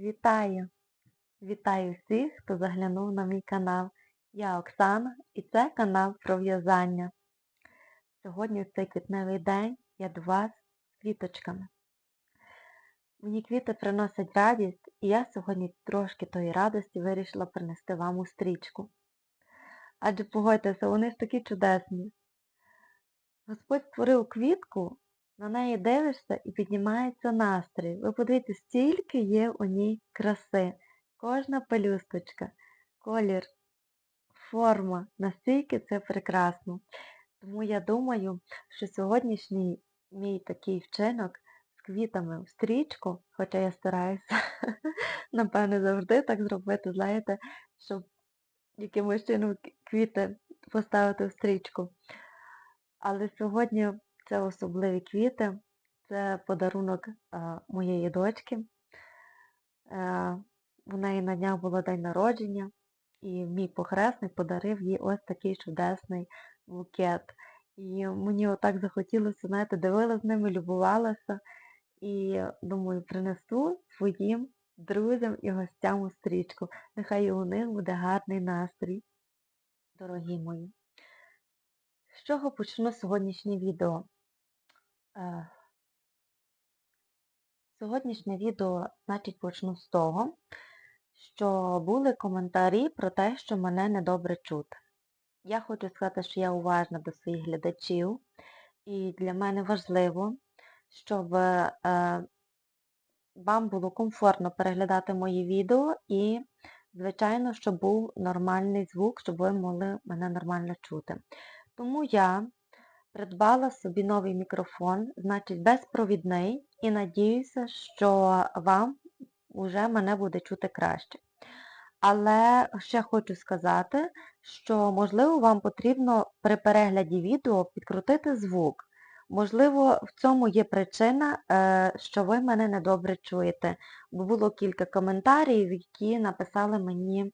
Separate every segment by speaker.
Speaker 1: Вітаю! Вітаю всіх, хто заглянув на мій канал. Я Оксана і це канал про в'язання. Сьогодні в цей квітневий день я до вас з квіточками. Мені квіти приносять радість, і я сьогодні трошки тої радості вирішила принести вам у стрічку. Адже погодьтеся, вони ж такі чудесні. Господь створив квітку, на неї дивишся і піднімається настрій. Ви подивіться, стільки є у ній краси. Кожна пелюсточка, колір, форма, настільки це прекрасно. Тому я думаю, що сьогоднішній мій такий вчинок з квітами в стрічку, хоча я стараюся, напевне, завжди так зробити, знаєте, щоб якимось чином квіти поставити в стрічку. Але сьогодні це особливі квіти, це подарунок а, моєї дочки. Е, у неї на днях було день народження, і мій похресник подарив їй ось такий чудесний букет. І мені отак захотілося, знаєте, дивилася з ними, любувалася. І думаю, принесу своїм друзям і гостям у стрічку. Нехай і у них буде гарний настрій, дорогі мої. З чого почну сьогоднішнє відео? Е, Сьогоднішнє відео, значить, почну з того, що були коментарі про те, що мене недобре чути. Я хочу сказати, що я уважна до своїх глядачів, і для мене важливо, щоб е, вам було комфортно переглядати мої відео і, звичайно, щоб був нормальний звук, щоб ви могли мене нормально чути. Тому я придбала собі новий мікрофон, значить безпровідний, і надіюся, що вам вже мене буде чути краще. Але ще хочу сказати, що, можливо, вам потрібно при перегляді відео підкрутити звук. Можливо, в цьому є причина, е, що ви мене недобре чуєте. Було кілька коментарів, які написали мені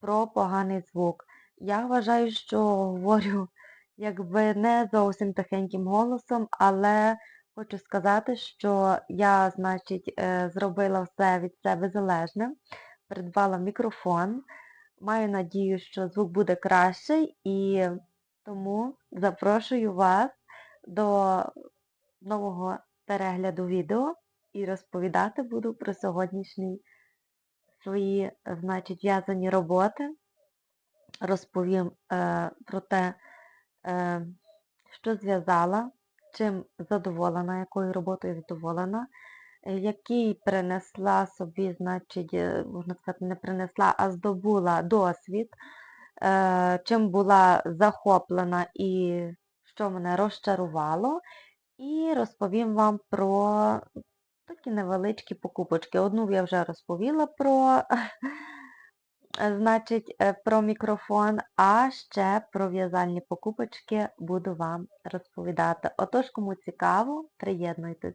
Speaker 1: про поганий звук. Я вважаю, що говорю якби не зовсім тихеньким голосом, але хочу сказати, що я, значить, е, зробила все від себе залежне, придбала мікрофон. Маю надію, що звук буде кращий і тому запрошую вас до нового перегляду відео і розповідати буду про сьогоднішні свої, значить, в'язані роботи. Розповім е, про те, що зв'язала, чим задоволена, якою роботою задоволена, е, який принесла собі, значить, е, можна сказати, не принесла, а здобула досвід, е, чим була захоплена і що мене розчарувало. І розповім вам про такі невеличкі покупочки. Одну я вже розповіла про значить, е, про мікрофон, а ще про в'язальні покупочки буду вам розповідати. Отож, кому цікаво, приєднуйтесь.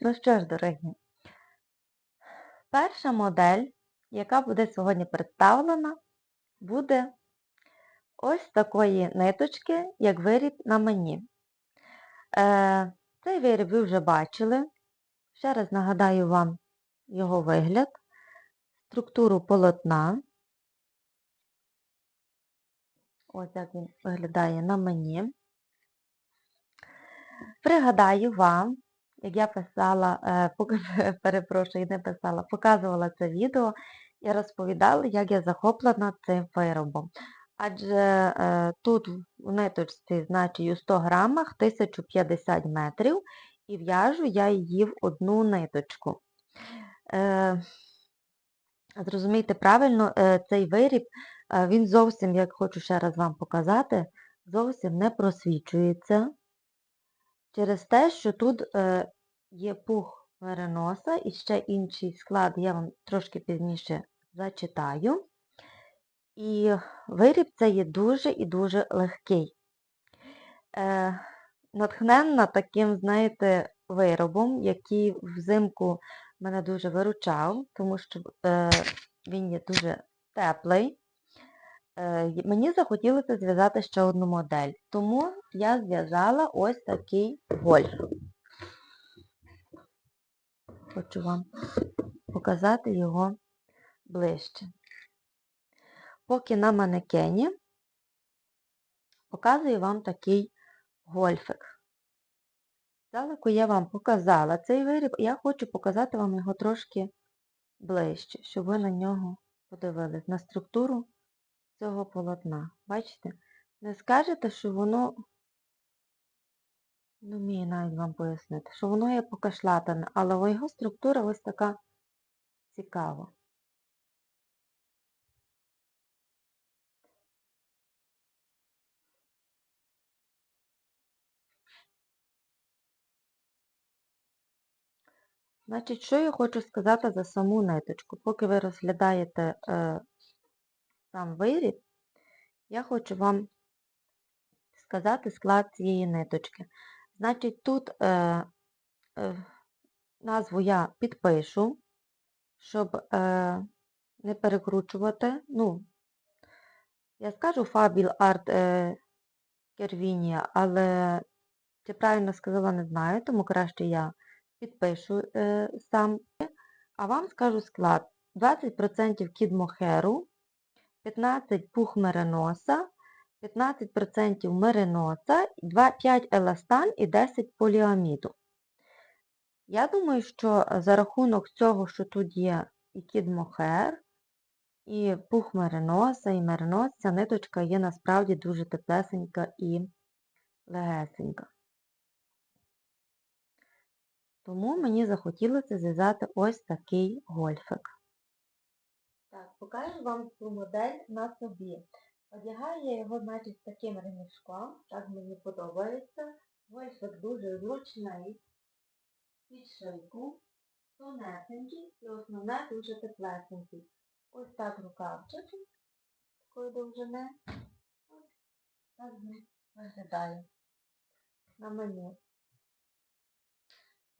Speaker 1: Ну що ж, дорогі, перша модель, яка буде сьогодні представлена, буде ось такої ниточки, як виріб на мені. Е, Цей виріб ви вже бачили. Ще раз нагадаю вам його вигляд, структуру полотна. Ось як він виглядає на мені. Пригадаю вам, як я писала, е, перепрошую, не писала, показувала це відео і розповідала, як я захоплена цим виробом. Адже е, тут в ниточці значить у 100 грамах 1050 метрів, і в'яжу я її в одну ниточку. Е, Зрозумійте правильно, е, цей виріб, е, він зовсім, як хочу ще раз вам показати, зовсім не просвічується через те, що тут е, є пух переноса і ще інший склад, я вам трошки пізніше зачитаю. І виріб це є дуже і дуже легкий. Натхненна таким, знаєте, виробом, який взимку мене дуже виручав, тому що е, він є дуже теплий. Е, Мені захотілося зв'язати ще одну модель, тому я зв'язала ось такий гольф. Хочу вам показати його ближче. Поки на манекені показую вам такий гольфик. Здалеку я вам показала цей виріб, я хочу показати вам його трошки ближче, щоб ви на нього подивились, на структуру цього полотна. Бачите? Не скажете, що воно, не вмію навіть вам пояснити, що воно є покашлатане, але його структура ось така цікава. Значить, що я хочу сказати за саму ниточку? Поки ви розглядаєте е, сам виріб, я хочу вам сказати склад цієї ниточки. Значить, тут е, е, назву я підпишу, щоб е, не перекручувати. Ну, я скажу Fabil Art е, Kervinia, але чи правильно сказала, не знаю, тому краще я підпишу е, сам. А вам скажу склад. 20% кід мохеру, 15 пух мериноса, 15% мериноса, 2 5 еластан і 10 поліаміду. Я думаю, що за рахунок цього, що тут є і кід мохер, і пух мериноса, і меринос, ця ниточка є насправді дуже теплесенька і легесенька. Тому мені захотілося зв'язати ось такий гольфик. Так, покажу вам цю модель на собі. Одягаю я його, значить, з таким ремішком, так мені подобається. Гольфик дуже зручний, під шийку, тонесенький і основне дуже теплесенький. Ось так рукавчик такої довжини. Ось так він виглядає на мені.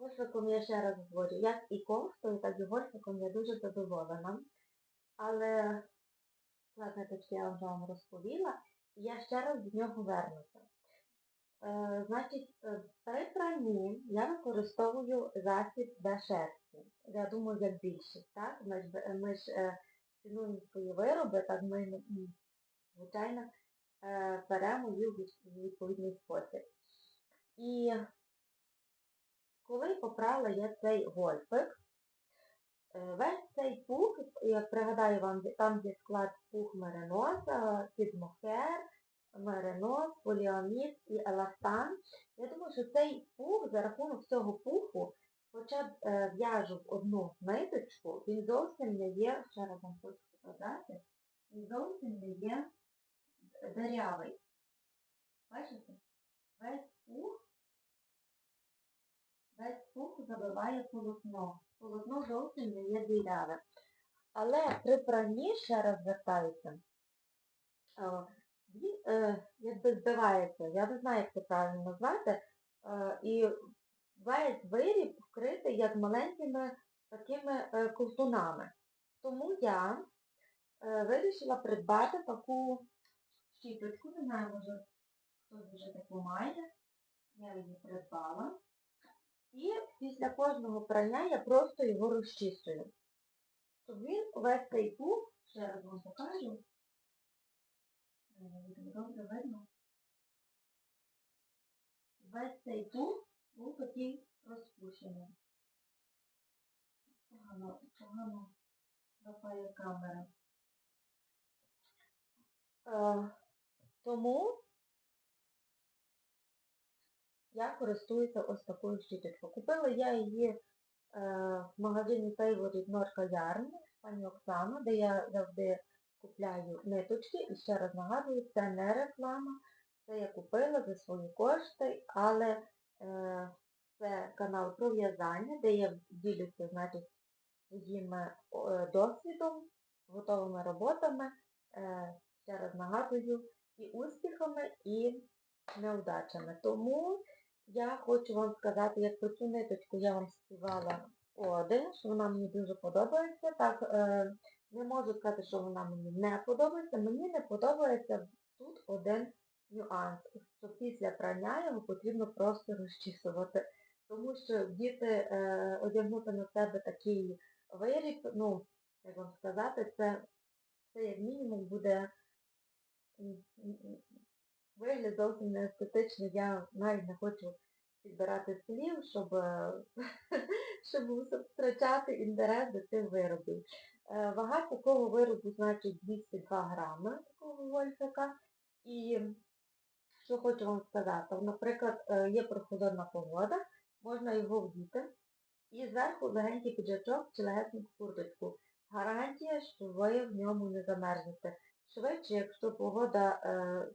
Speaker 1: Гольфиком я ще раз говорю, як і кофтою, так і гольфиком я дуже задоволена. Але складне точки я вже вам розповіла, я ще раз до нього вернуся. Е, значить, е, при пранні я використовую засіб для шерсті. Я думаю, як більшість, так? Ми ж, е, цінуємо свої вироби, так ми, звичайно, е, беремо їх у відповідний спосіб. І коли попрала я цей гольфик, е, весь цей пух, я пригадаю вам, там є склад пух мериноса, кідмохер, меринос, поліамід і еластан. Я думаю, що цей пух, за рахунок цього пуху, хоча б е, в'яжу в одну ниточку, він зовсім не є, ще раз вам хочу показати, він зовсім не є дирявий. Бачите? Весь забиває полотно. Полотно зовсім не є діряве. Але при пранні, ще раз звертаюся, е, е, якби збивається, я не знаю, як це правильно назвати, е, і весь виріб вкритий як маленькими такими ковтунами. Тому я вирішила придбати таку щіточку, не знаю, може хтось вже таку має. Я її придбала. І після кожного прання я просто його розчісую. Щоб він весь цей пух, ще раз вам покажу. Е, Добре видно. Весь цей пух був такий розпущений. Погано, погано запає камера. Е, тому я користуюся ось такою щіточкою. Купила я її е, в магазині Favorite Норка Yarn, пані Оксана, де я завжди купляю ниточки. І ще раз нагадую, це не реклама, це я купила за свої кошти, але е, це канал про в'язання, де я ділюся, значить, своїм е, досвідом, готовими роботами, е, ще раз нагадую, і успіхами, і неудачами. Тому я хочу вам сказати, як про цю ниточку я вам співала оди, що вона мені дуже подобається. Так, е, Не можу сказати, що вона мені не подобається. Мені не подобається тут один нюанс, що після прання його потрібно просто розчісувати. Тому що діти е, одягнути на себе такий виріб, ну, як вам сказати, це, це як мінімум буде вигляд зовсім не естетичний. Я навіть не хочу підбирати слів, щоб, щоб втрачати інтерес до цих виробів. Е, Вага такого виробу значить 202 грами такого вольфика. І що хочу вам сказати, наприклад, е, є прохолодна погода, можна його вдіти. І зверху легенький піджачок чи легеньку курточку. Гарантія, що ви в ньому не замерзнете. Швидше, якщо погода е,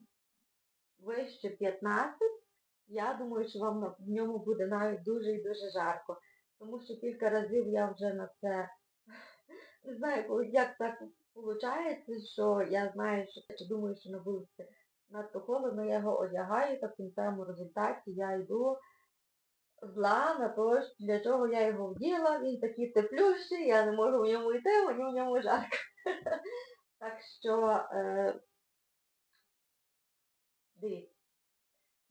Speaker 1: вище 15, я думаю, що вам в ньому буде навіть дуже і дуже жарко. Тому що кілька разів я вже на це не знаю, як так виходить, що я знаю, що чи думаю, що на вулиці надто холодно, я його одягаю, та в кінцевому результаті я йду зла на те, для чого я його вділа, він такий теплющий, я не можу в ньому йти, мені в ньому жарко. Так що е, дивіться.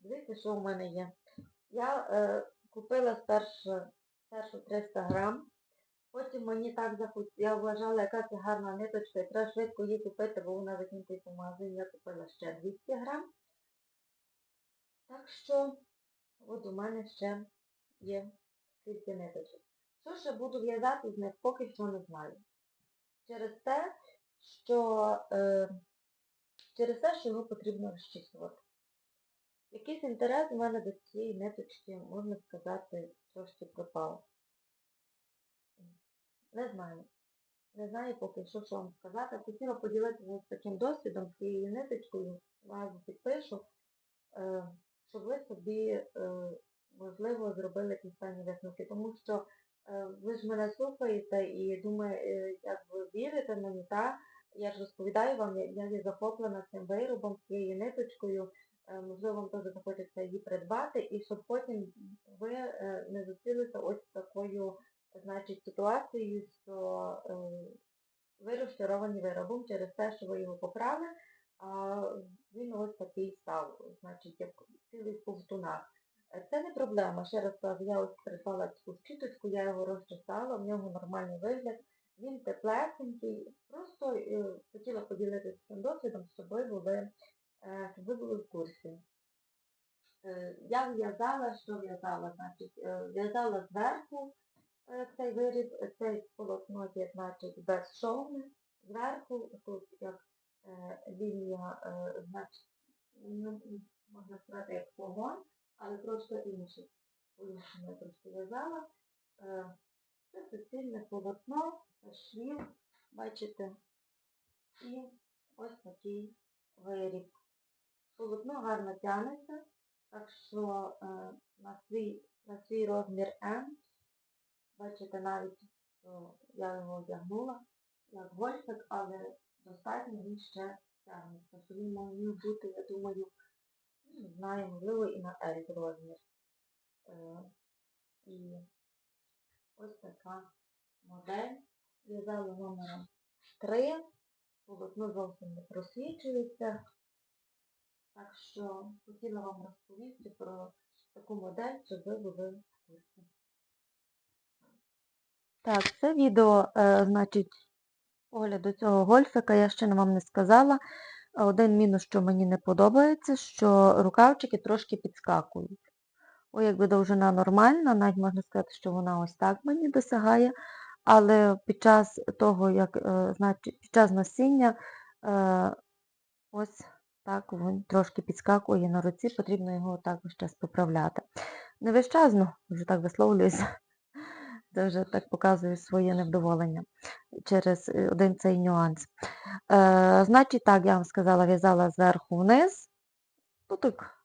Speaker 1: Дивіться, що в мене є. Я е, купила спершу, спершу 300 грам, потім мені так захотілося, я вважала, яка це гарна ниточка, і треба швидко її купити, бо вона закінчується в магазині, я купила ще 200 грам. Так що, от у мене ще є скільки ниточок. Що ще буду в'язати з них, поки що не знаю. Через те, що, е, через те, що його потрібно розчісувати. Якийсь інтерес у мене до цієї ниточки, можна сказати, трошки пропав. Не знаю. Не знаю поки що, що вам сказати. Хотіла поділитися з таким досвідом, цією ниточкою, назву підпишу, е, щоб ви собі, е, можливо, зробили якісь певні висновки. Тому що е, ви ж мене слухаєте і думаю, як ви вірите мені, та? Я ж розповідаю вам, я є захоплена цим виробом, цією ниточкою. Е, Можливо, вам теж захочеться її придбати, і щоб потім ви е, не зустрілися ось такою, значить, ситуацією, що е, ви розчаровані виробом через те, що ви його поправили, а він ось такий став, значить, як цілий. Е, Це не проблема. Ще раз кажу, я ось придбала цю щіточку, я його розчесала, в нього нормальний вигляд. Він теплесенький. Просто е, хотіла поділитися цим досвідом, щоб ви е, щоб ви були в курсі. Е, Я в'язала, що в'язала, значить, е, в'язала зверху е, цей виріб, е, цей полотно є, значить, безшовне, зверху, тут як е, лінія, е, значить, ну, можна сказати, як погон, але трошки інший. По-іншому трошки в'язала. Це суцільне полотно, швів, бачите, і ось такий виріб. Полотно гарно тягнеться, так що е, на, свій, на свій розмір М, бачите навіть, що я його одягнула, як гольфик, але достатньо він ще тягнеться. Що він мав бути, я думаю, ну, не знаю, можливо і на L розмір. Е, і ось така модель. В'язала номером 3. Полотно зовсім не просвічується. Так що хотіла вам розповісти про таку модель, щоб ви були в курсі. Так, це відео, е, значить, огляду цього гольфика я ще вам не сказала. Один мінус, що мені не подобається, що рукавчики трошки підскакують. О, якби довжина нормальна, навіть можна сказати, що вона ось так мені досягає, але під час того, як, е, значить, під час носіння, е, ось так він трошки підскакує на руці, потрібно його поправляти. Не весь час, ну, вже так висловлююся, це вже так показую своє невдоволення через е, один цей нюанс. Значить, так, я вам сказала, в'язала зверху вниз, ну так,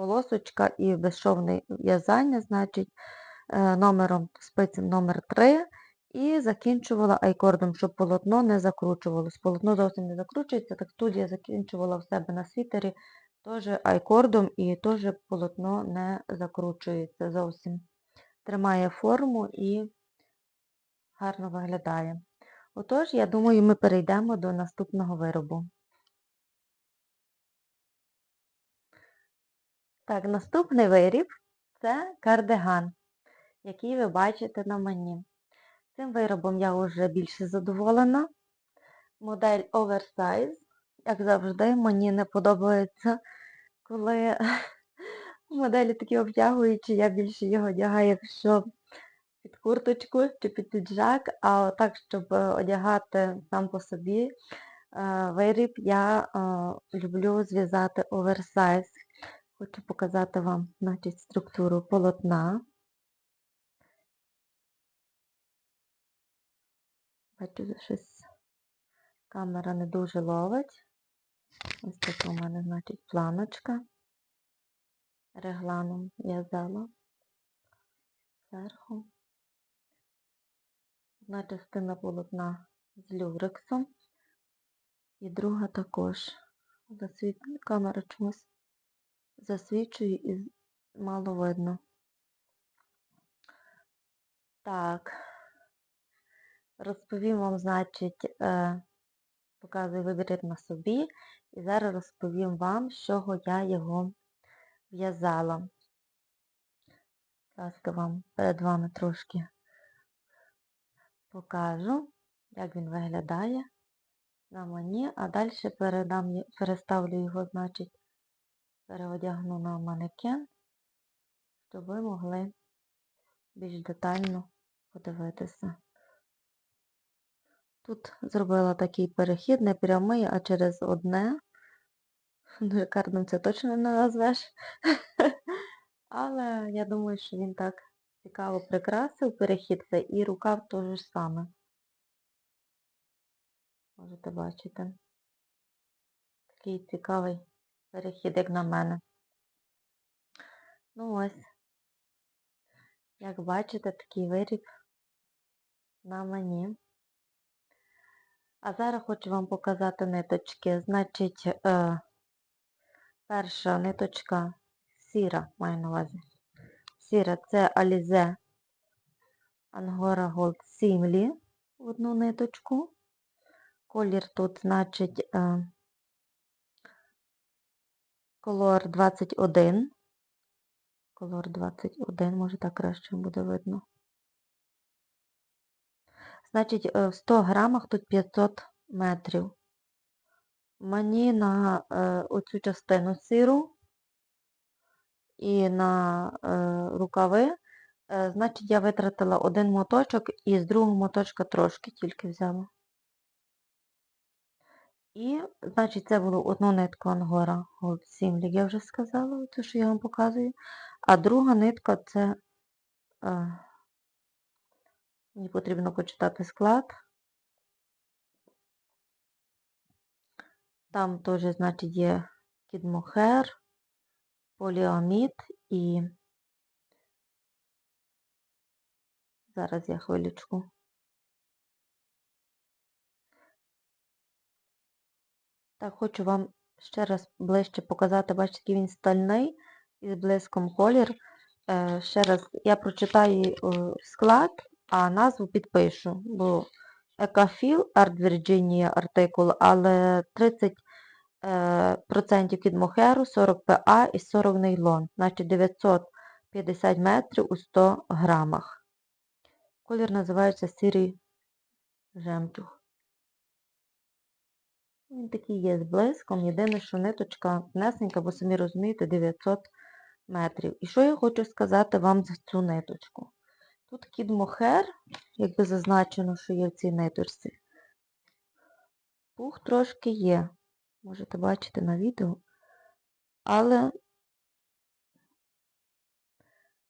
Speaker 1: полосочка і безшовне в'язання, значить, е, номером спицем номер 3 і закінчувала айкордом, щоб полотно не закручувалось. Полотно зовсім не закручується, так тут я закінчувала в себе на світері теж айкордом і теж полотно не закручується зовсім. Тримає форму і гарно виглядає. Отож, я думаю, ми перейдемо до наступного виробу. Так, наступний виріб це кардиган, який ви бачите на мені. Цим виробом я вже більше задоволена. Модель Oversize. Як завжди, мені не подобається, коли моделі такі обтягуючі, я більше його одягаю, якщо під курточку чи під піджак, а отак, щоб одягати сам по собі е, виріб, я е, люблю зв'язати оверсайз. Хочу показати вам значить, структуру полотна. Бачу, щось камера не дуже ловить. Ось така у мене, значить, планочка. Регланом в'язала зверху. Одна частина полотна з люрексом. І друга також. Засвіт... Камера чомусь засвічує і мало видно. Так. Розповім вам, значить, е, показую вибір на собі. І зараз розповім вам, з чого я його в'язала. Ласка, вам перед вами трошки покажу, як він виглядає на мені, а далі передам, переставлю його, значить, переодягну на манекен, щоб ви могли більш детально подивитися. Тут зробила такий перехід, не прямий, а через одне. Дуже карним це точно не назвеш. Але я думаю, що він так цікаво прикрасив перехід це і рукав теж саме. Можете бачити. Такий цікавий перехід, як на мене. Ну ось, як бачите, такий виріб на мені. А зараз хочу вам показати ниточки. Значить, е, перша ниточка сіра, маю на увазі. Сіра це Alize Angora Gold Simli в одну ниточку. Колір тут, значить, е, колор 21. Колор 21, може так краще буде видно. Значить, е, в 100 грамах тут 500 метрів. Мені на е, оцю частину сиру і на е, рукави, е, значить, я витратила один моточок і з другого моточка трошки тільки взяла. І, значить, це було одну нитку Ангора Gold Simlik, я вже сказала, те, що я вам показую. А друга нитка це, е, мені потрібно почитати склад. Там теж, значить, є кідмохер, поліамід і зараз я хвилючку. Так, хочу вам ще раз ближче показати, бачите, який він стальний із блиском колір. Е, ще раз я прочитаю е, склад, а назву підпишу, бо Екафіл, Арт Вірджинія артикул, але 30 е, від мохеру, 40 ПА і 40 нейлон, значить 950 метрів у 100 грамах. Колір називається сірий жемчуг. Він такий є з блиском, єдине, що ниточка несенька, бо самі розумієте, 900 метрів. І що я хочу сказати вам за цю ниточку? Тут кід мохер, якби зазначено, що є в цій ниточці. Пух трошки є. Можете бачити на відео. Але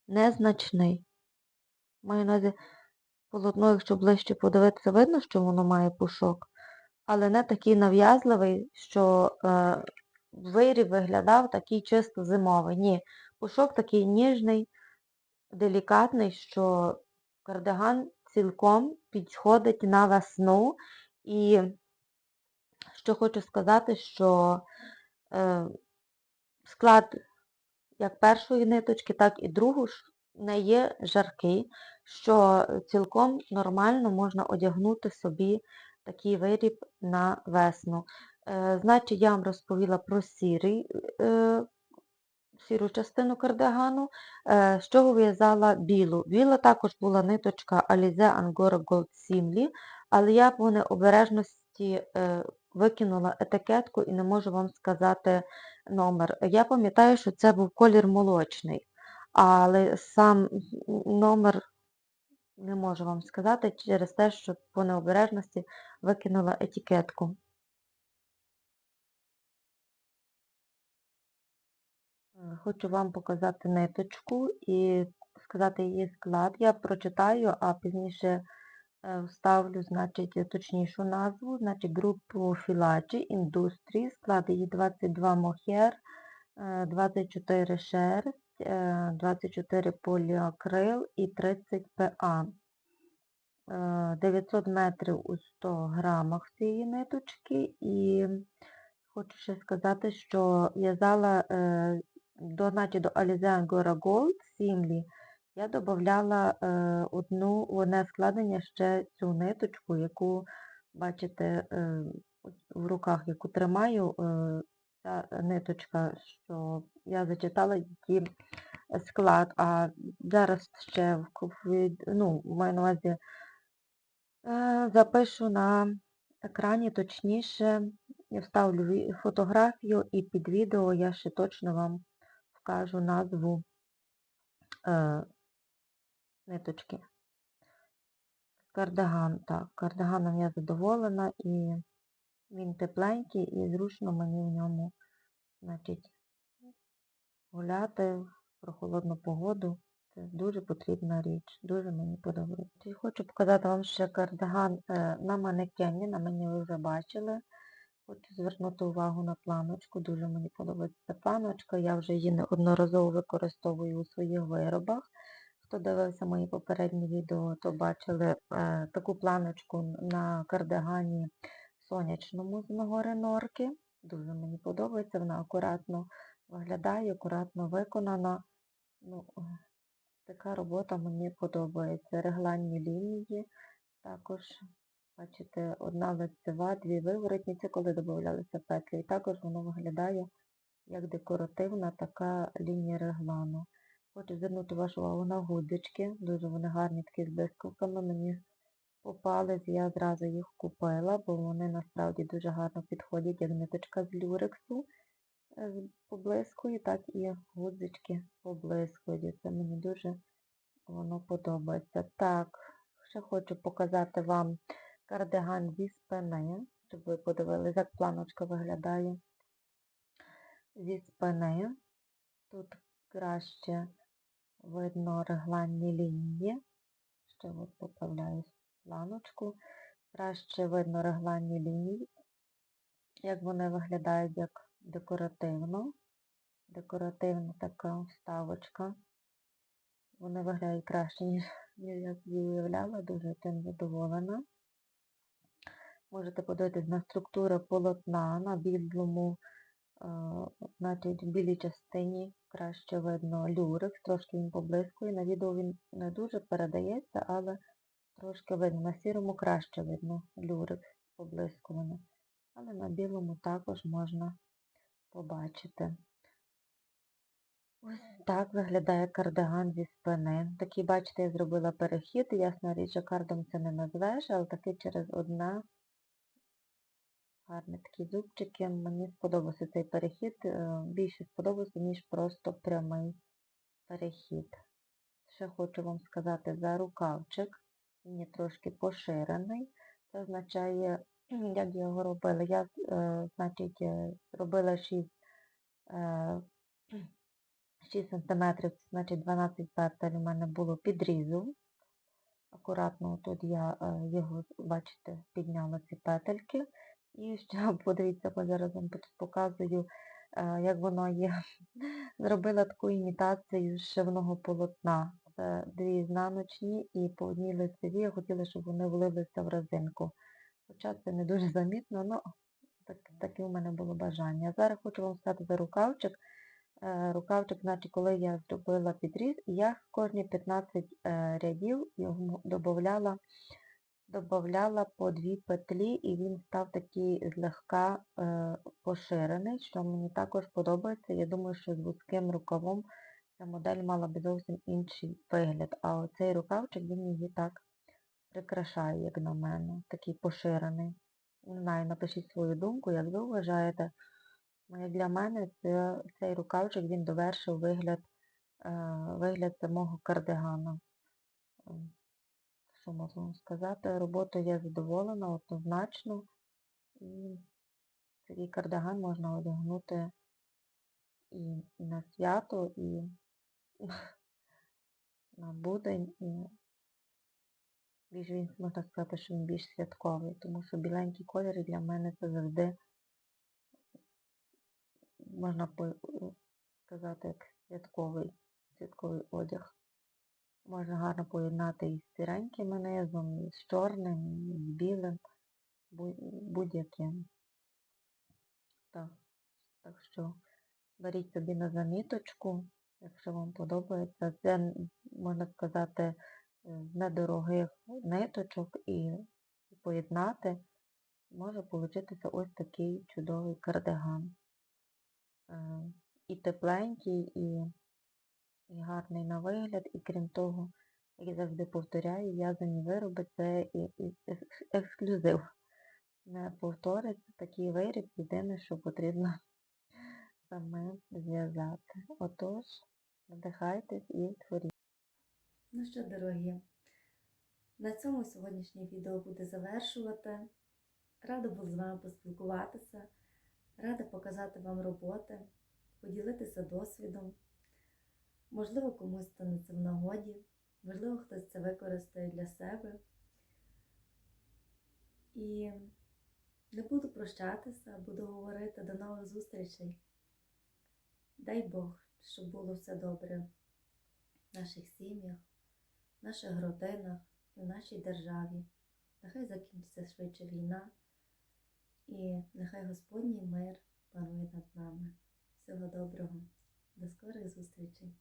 Speaker 1: незначний. Маю на полотно, якщо ближче подивитися, видно, що воно має пушок але не такий нав'язливий, що е, виріб виглядав такий чисто зимовий. Ні, пушок такий ніжний, делікатний, що кардиган цілком підходить на весну. І що хочу сказати, що е, склад як першої ниточки, так і другу не є жаркий, що цілком нормально можна одягнути собі такий виріб на весну. Е, Значить, я вам розповіла про сірий, е, сіру частину кардигану, е, з чого в'язала білу. Біла також була ниточка Alize Angora Gold Simli, але я по необережності викинула етикетку і не можу вам сказати номер. Я пам'ятаю, що це був колір молочний, але сам номер не можу вам сказати через те, що по необережності викинула етикетку. Е, Хочу вам показати ниточку і сказати її склад. Я прочитаю, а пізніше е, вставлю, значить, точнішу назву, значить, групу Філачі, індустрії, склад її 22 мохер, е, 24 шерсть, е, 24 поліакрил і 30 ПА. Е, 900 метрів у 100 грамах цієї ниточки і хочу ще сказати, що в'язала е, до, значить, до Alize Angora Gold Simli я додавала е, одну, одне складення ще цю ниточку, яку, бачите, е, в руках, яку тримаю, е, ця ниточка, що я зачитала її склад, а зараз ще в, в- ну, маю на увазі Е, Запишу на екрані, точніше, я вставлю фотографію і під відео я ще точно вам вкажу назву е, ниточки. Кардиган, так, кардиганом я задоволена і він тепленький і зручно мені в ньому, значить, гуляти в прохолодну погоду. Це дуже потрібна річ, дуже мені подобається. Хочу показати вам ще кардиган е, на манекені, на мені ви вже бачили. Хочу звернути увагу на планочку, дуже мені подобається планочка, я вже її неодноразово використовую у своїх виробах. Хто дивився мої попередні відео, то бачили е, таку планочку на кардигані сонячному з Нагори Норки. Дуже мені подобається, вона акуратно виглядає, акуратно виконана. Ну, така робота мені подобається. Регланні лінії, також, бачите, одна лицева, дві виворотниці, коли додавалися петлі. І також воно виглядає як декоративна така лінія реглану. Хочу звернути вашу увагу на гудзички. Дуже вони гарні такі з блискавками. Мені попались, я зразу їх купила, бо вони насправді дуже гарно підходять, як ниточка з люрексу е, з- поблискує, так і гудзички поблискують. Це мені дуже воно подобається. Так, ще хочу показати вам кардиган зі спини, щоб ви подивилися, як планочка виглядає зі спини. Тут краще видно регланні лінії. Ще от поправляю планочку. Краще видно регланні лінії, як вони виглядають як декоративно. Декоративна така вставочка. Вони виглядають краще, ніж я собі уявляла, дуже тим задоволена. Можете подивитись на структуру полотна на білому, е, значить в білій частині краще видно люрекс, трошки він поблискує. На відео він не дуже передається, але трошки видно. На сірому краще видно люрекс поблискуваний. Але на білому також можна побачити. Ось так виглядає кардиган зі спини. Такий, бачите, я зробила перехід. Ясна річ, що кардом це не назвеш, але такий через одна. Гарні такі зубчики. Мені сподобався цей перехід. е, Більше сподобався, ніж просто прямий перехід. Ще хочу вам сказати за рукавчик. Він трошки поширений. Це означає, як я його робила. Я, е, значить, е, робила 6 6 см, значить 12 петель у мене було підрізу. Акуратно тут я е, його, бачите, підняла ці петельки. І ще подивіться, бо зараз вам тут показую, е, як воно є. Зробила таку імітацію шивного полотна. Це дві ізнаночні і по одній лицеві я хотіла, щоб вони влилися в резинку. Хоча це не дуже замітно, але так, таке у мене було бажання. Зараз хочу вам сказати за рукавчик. е, рукавчик, значить, коли я зробила підріз, я кожні 15 е, рядів йому додавала, додавала по дві петлі, і він став такий злегка е, поширений, що мені також подобається. Я думаю, що з вузьким рукавом ця модель мала б зовсім інший вигляд. А оцей рукавчик, він її так прикрашає, як на мене, такий поширений. Не знаю, напишіть свою думку, як ви вважаєте. Ну, для мене це, цей рукавчик він довершив вигляд, е, вигляд самого кардигана. Що можу сказати? Роботою я задоволена однозначно. І такий кардиган можна одягнути і на свято, і на будень. І більш він, можна сказати, що він більш святковий, тому що біленький колір для мене це завжди можна сказати, як святковий, святковий одяг. Можна гарно поєднати із сіреньким низом, і з чорним, і з білим, будь-яким. Так, так що беріть собі на заміточку, якщо вам подобається. Це, можна сказати, е, з недорогих ниточок і поєднати може получитися ось такий чудовий кардиган. Е, І тепленький, і, і гарний на вигляд, і крім того, як я завжди повторяю, в'язані вироби це ексклюзив. Не повториться такий виріб, єдине, що потрібно саме зв'язати. Отож, надихайтесь і творіть.
Speaker 2: Ну що, дорогі, на цьому сьогоднішнє відео буде завершувати. Рада була з вами поспілкуватися, рада показати вам роботи, поділитися досвідом. Можливо, комусь стане це в нагоді, можливо, хтось це використає для себе. І не буду прощатися, буду говорити до нових зустрічей. Дай Бог, щоб було все добре в наших сім'ях, в наших родинах і в нашій державі. Нехай закінчиться швидше війна і нехай Господній мир панує над нами. Всього доброго, до скорих зустрічей!